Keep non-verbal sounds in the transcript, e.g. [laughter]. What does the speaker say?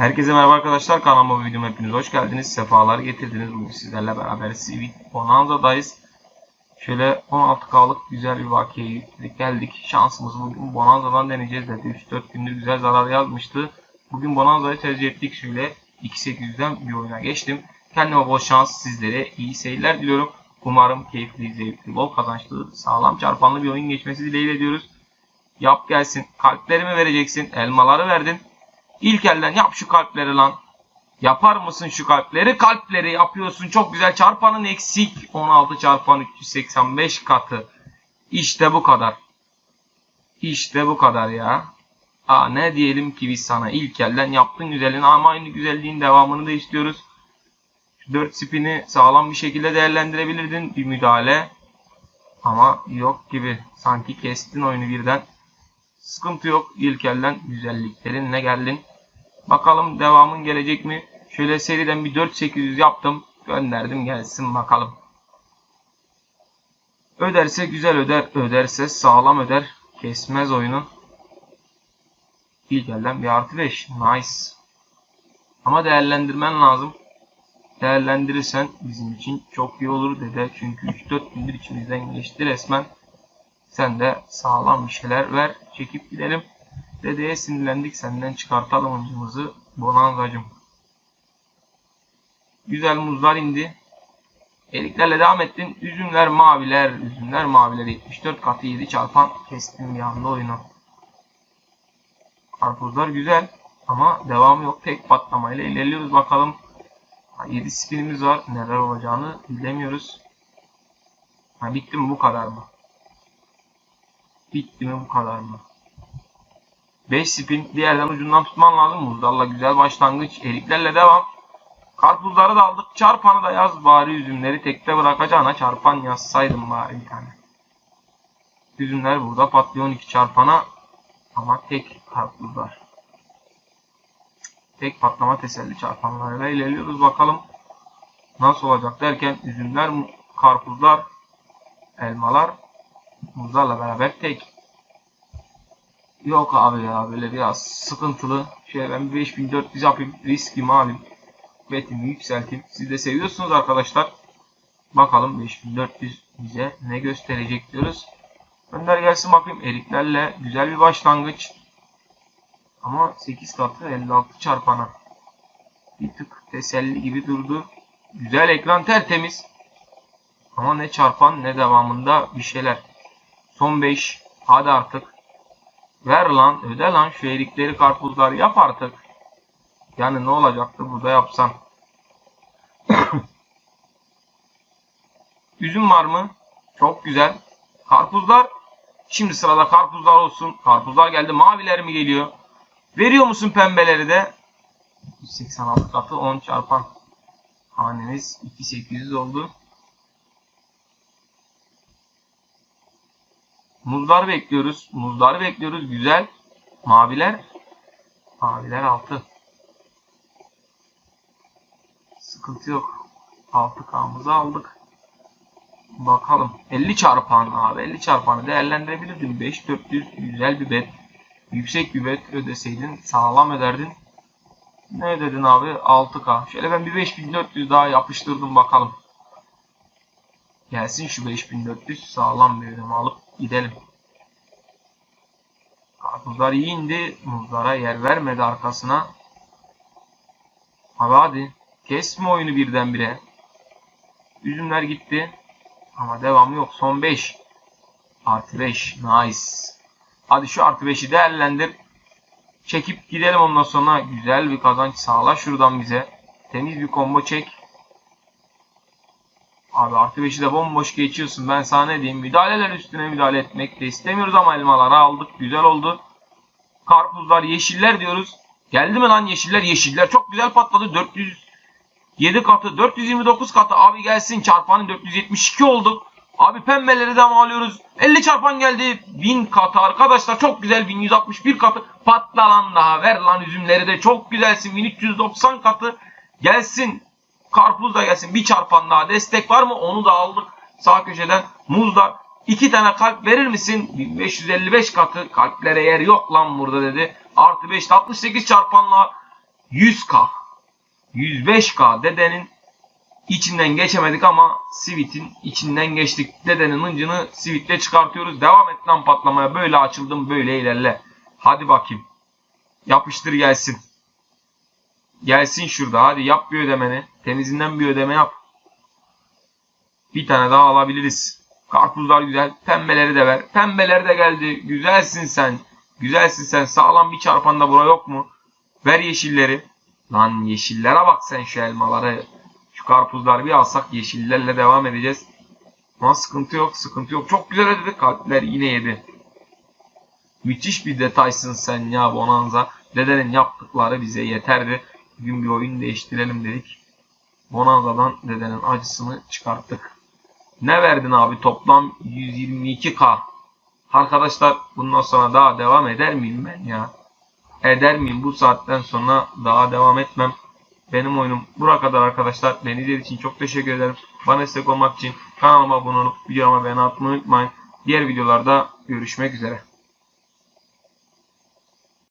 Herkese merhaba arkadaşlar. Kanalıma ve videoma hepiniz hoş geldiniz. Sefalar getirdiniz. Bugün sizlerle beraber Civic Bonanza'dayız. Şöyle 16K'lık güzel bir vakiyeye. Geldik. Şansımız bugün Bonanza'dan deneyeceğiz dedi. 3-4 gündür güzel zarar yazmıştı. Bugün Bonanza'yı tercih ettik. Şöyle 2.800'den bir oyuna geçtim. Kendime bol şans sizlere iyi seyirler diliyorum. Umarım keyifli, zevkli, bol kazançlı, sağlam çarpanlı bir oyun geçmesi dileğiyle diyoruz. Yap gelsin. Kalplerimi vereceksin. Elmaları verdin. İlk elden yap şu kalpleri lan. Yapar mısın şu kalpleri? Kalpleri yapıyorsun. Çok güzel. Çarpanın eksik. 16 çarpan 385 katı. İşte bu kadar. İşte bu kadar ya. Aa, ne diyelim ki biz sana ilk elden yaptın güzelliğini ama aynı güzelliğin devamını da istiyoruz. Şu 4 spini sağlam bir şekilde değerlendirebilirdin. Bir müdahale. Ama yok gibi. Sanki kestin oyunu birden. Sıkıntı yok. İlk elden güzelliklerinle geldin. Bakalım devamın gelecek mi? Şöyle seriden bir 4800 yaptım. Gönderdim gelsin bakalım. Öderse güzel öder. Öderse sağlam öder. Kesmez oyunu. İlk elden bir artı 5. Nice. Ama değerlendirmen lazım. Değerlendirirsen bizim için çok iyi olur dede. Çünkü 3-4 gündür içimizden geçti resmen. Sen de sağlam bir şeyler ver. Çekip gidelim. Dedeye sinirlendik senden çıkartalım oyuncumuzu. Bonanzacım. Güzel muzlar indi. Eriklerle devam ettin. Üzümler maviler. Üzümler maviler. 74 katı 7 çarpan kestim bir anda oyunu. Karpuzlar güzel. Ama devam yok. Tek patlamayla ilerliyoruz bakalım. 7 spinimiz var. Neler olacağını bilemiyoruz. Ha, bitti mi bu kadar mı? Bitti mi bu kadar mı? 5 spin bir yerden ucundan tutman lazım. Muzdalla güzel başlangıç. Eriklerle devam. Karpuzları da aldık. Çarpanı da yaz bari üzümleri tekte bırakacağına çarpan yazsaydım bari bir tane. Üzümler burada patlıyor 12 çarpana. Ama tek karpuzlar. Tek patlama teselli çarpanlarıyla ilerliyoruz bakalım. Nasıl olacak derken üzümler, karpuzlar, elmalar muzlarla beraber tek. Yok abi ya böyle biraz sıkıntılı. Şöyle ben bir 5400 yapayım. Riskimi alayım. Betimi yükselteyim. Siz de seviyorsunuz arkadaşlar. Bakalım 5400 bize ne gösterecek diyoruz. Gönder gelsin bakayım. Eriklerle güzel bir başlangıç. Ama 8 katı 56 çarpana. Bir tık teselli gibi durdu. Güzel ekran tertemiz. Ama ne çarpan ne devamında bir şeyler. Son 5. Hadi artık. Ver lan öde lan şu erikleri karpuzları yap artık. Yani ne olacaktı burada yapsan. [coughs] Üzüm var mı? Çok güzel. Karpuzlar. Şimdi sırada karpuzlar olsun. Karpuzlar geldi. Maviler mi geliyor? Veriyor musun pembeleri de? 186 katı 10 çarpan. Hanemiz 2800 oldu. Muzlar bekliyoruz. Muzlar bekliyoruz. Güzel. Maviler. Maviler 6. Sıkıntı yok. 6K'mızı aldık. Bakalım. 50 çarpan abi. 50 çarpanı değerlendirebilirdim. 5400 güzel bir bet. Yüksek bir bet ödeseydin sağlam öderdin. Ne ödedin abi? 6K. Şöyle ben bir 5400 daha yapıştırdım bakalım. Gelsin şu 5400 sağlam bir ödeme alıp gidelim. Karpuzlar iyi indi. Muzlara yer vermedi arkasına. Abi hadi. Kesme oyunu birdenbire. Üzümler gitti. Ama devamı yok. Son 5. Artı 5. Nice. Hadi şu artı 5'i değerlendir. Çekip gidelim ondan sonra. Güzel bir kazanç sağla şuradan bize. Temiz bir combo çek. Abi artı 5'i de bomboş geçiyorsun. Ben sana ne diyeyim. Müdahaleler üstüne müdahale etmek de istemiyoruz ama elmaları aldık. Güzel oldu. Karpuzlar, yeşiller diyoruz. Geldi mi lan yeşiller? Yeşiller çok güzel patladı. 407 katı, 429 katı. Abi gelsin çarpanın 472 olduk. Abi pembeleri de alıyoruz. 50 çarpan geldi. 1000 katı arkadaşlar. Çok güzel 1161 katı. Patla lan daha. Ver lan üzümleri de. Çok güzelsin. 1390 katı. Gelsin. Karpuz da gelsin. Bir çarpan daha. Destek var mı? Onu da aldık. Sağ köşeden. Muzlar. İki tane kalp verir misin? 1555 katı. Kalplere yer yok lan burada dedi. Artı 5 68 çarpanla 100k. 105k dedenin içinden geçemedik ama Sivit'in içinden geçtik. Dedenin hıncını Sivit'le çıkartıyoruz. Devam et lan patlamaya. Böyle açıldım böyle ilerle. Hadi bakayım. Yapıştır gelsin. Gelsin şurada. Hadi yap bir ödemeni. Temizinden bir ödeme yap. Bir tane daha alabiliriz. Karpuzlar güzel. Pembeleri de ver. Pembeler de geldi. Güzelsin sen. Güzelsin sen. Sağlam bir çarpan da bura yok mu? Ver yeşilleri. Lan yeşillere bak sen şu elmaları. Şu karpuzları bir alsak yeşillerle devam edeceğiz. Ama sıkıntı yok. Sıkıntı yok. Çok güzel ödedik. Kalpler yine yedi. Müthiş bir detaysın sen ya Bonanza. Dedenin yaptıkları bize yeterdi. Bugün bir oyun değiştirelim dedik. Bonanza'dan dedenin acısını çıkarttık. Ne verdin abi? Toplam 122k. Arkadaşlar bundan sonra daha devam eder miyim ben ya? Eder miyim? Bu saatten sonra daha devam etmem. Benim oyunum buraya kadar arkadaşlar. Beni izlediğiniz için çok teşekkür ederim. Bana destek olmak için kanalıma abone olup videoma beğeni atmayı unutmayın. Diğer videolarda görüşmek üzere.